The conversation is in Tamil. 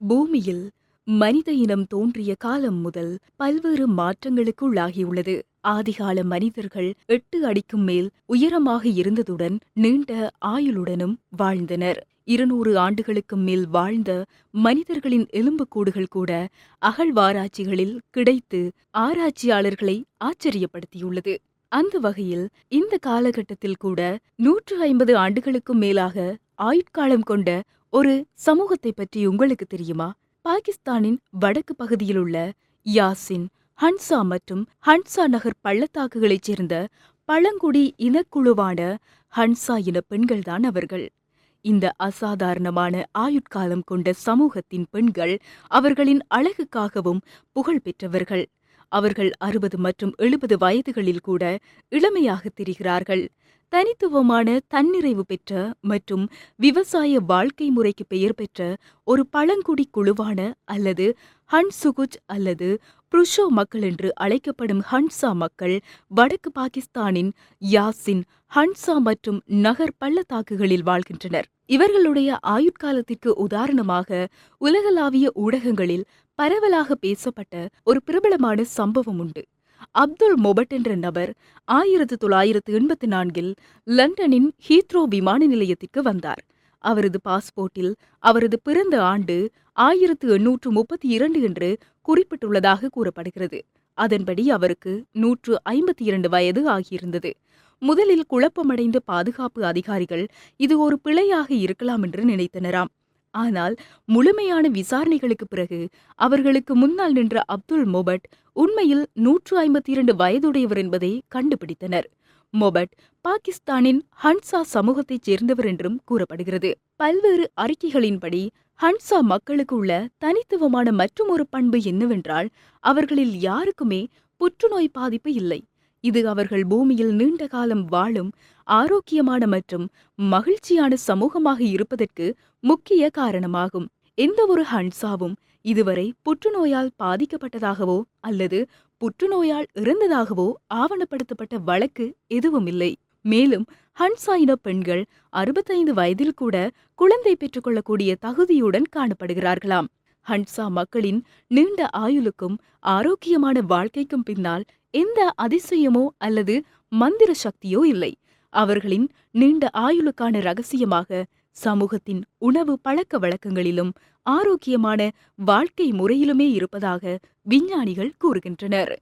பூமியில் மனித இனம் தோன்றிய காலம் முதல் பல்வேறு மாற்றங்களுக்கு உள்ளாகியுள்ளது. ஆதிகால மனிதர்கள் எட்டு அடிக்கும் மேல் உயரமாக இருந்ததுடன் நீண்ட ஆயுளுடனும் வாழ்ந்தனர். இருநூறு ஆண்டுகளுக்கு மேல் வாழ்ந்த மனிதர்களின் எலும்புக்கூடுகள் கூட அகழ்வாராய்ச்சிகளில் கிடைத்து ஆராய்ச்சியாளர்களை ஆச்சரியப்படுத்தியுள்ளது. அந்த வகையில் இந்த காலகட்டத்தில் கூட நூற்று ஐம்பது ஆண்டுகளுக்கும் மேலாக ஆயுட்காலம் கொண்ட ஒரு சமூகத்தை பற்றி உங்களுக்கு தெரியுமா? பாகிஸ்தானின் வடக்கு பகுதியில் உள்ள யாசின் ஹன்சா மற்றும் ஹன்சா நகர் பள்ளத்தாக்குகளைச் சேர்ந்த பழங்குடி இனக்குழுவான ஹன்சா இன பெண்கள்தான் அவர்கள். இந்த அசாதாரணமான ஆயுட்காலம் கொண்ட சமூகத்தின் பெண்கள் அவர்களின் அழகுக்காகவும் புகழ் பெற்றவர்கள். அவர்கள் அறுபது மற்றும் எழுபது வயதுகளில் கூட இளமையாக தெரிகிறார்கள். தனித்துவமான தன்னிறைவு பெற்ற மற்றும் விவசாய வாழ்க்கை முறைக்கு பெயர் பெற்ற ஒரு பழங்குடி குழுவான அல்லது ஹன்சுகுஜ் அல்லது புருஷோ மக்கள் என்று அழைக்கப்படும் ஹன்சா மக்கள் வடக்கு பாகிஸ்தானின் யாசின் ஹன்சா மற்றும் நகர் பள்ளத்தாக்குகளில் வாழ்கின்றனர். இவர்களுடைய ஆயுட்காலத்திற்கு உதாரணமாக உலகளாவிய ஊடகங்களில் பரவலாக பேசப்பட்ட ஒரு பிரபலமான சம்பவம் உண்டு. அப்துல் மொபட் என்ற நபர் ஆயிரத்து தொள்ளாயிரத்து எண்பத்தி நான்கில் லண்டனின் ஹீத்ரோ விமான நிலையத்திற்கு வந்தார். அவரது பாஸ்போர்ட்டில் அவரது பிறந்த ஆண்டு ஆயிரத்து எண்ணூற்று முப்பத்தி இரண்டு என்று குறிப்பிட்டுள்ளதாக கூறப்படுகிறது. அதன்படி அவருக்கு நூற்று ஐம்பத்தி இரண்டு வயது ஆகியிருந்தது. முதலில் குழப்பமடைந்த பாதுகாப்பு அதிகாரிகள் இது ஒரு பிழையாக இருக்கலாம் என்று நினைத்தனராம். ஆனால் முழுமையான விசாரணைகளுக்கு பிறகு அவர்களுக்கு முன்னால் நின்ற அப்துல் மொபட் உண்மையில் நூற்று ஐம்பத்தி இரண்டு வயதுடையவர் என்பதை கண்டுபிடித்தனர். மொபட் பாகிஸ்தானின் ஹன்சா சமூகத்தைச் சேர்ந்தவர் என்றும் கூறப்படுகிறது. பல்வேறு அறிக்கைகளின்படி ஹன்சா மக்களுக்கு உள்ள தனித்துவமான மற்றுமொரு பண்பு என்னவென்றால் அவர்களில் யாருக்குமே புற்றுநோய் பாதிப்பு இல்லை. இது அவர்கள் பூமியில் நீண்ட காலம் வாழும் ஆரோக்கியமான மற்றும் மகிழ்ச்சியான சமூகமாக இருப்பதற்கு முக்கிய காரணமாகும். எந்த ஒரு ஹன்சாவும் இதுவரை புற்றுநோயால் பாதிக்கப்பட்டதாகவோ அல்லது புற்றுநோயால் இறந்ததாகவோ ஆவணப்படுத்தப்பட்ட வழக்கு எதுவும் இல்லை மேலும் ஹன்சா இன பெண்கள் அறுபத்தைந்து வயதில் கூட குழந்தை பெற்றுக்கொள்ளக்கூடிய தகுதியுடன் காணப்படுகிறார்களாம். ஹன்சா மக்களின் நீண்ட ஆயுளுக்கும் ஆரோக்கியமான வாழ்க்கைக்கும் பின்னால் எந்த அதிசயமோ அல்லது மந்திர சக்தியோ இல்லை. அவர்களின் நீண்ட ஆயுளுக்கான ரகசியமாக சமூகத்தின் உணவு பழக்க வழக்கங்களிலும் ஆரோக்கியமான வாழ்க்கை முறையிலுமே இருப்பதாக விஞ்ஞானிகள் கூறுகின்றனர்.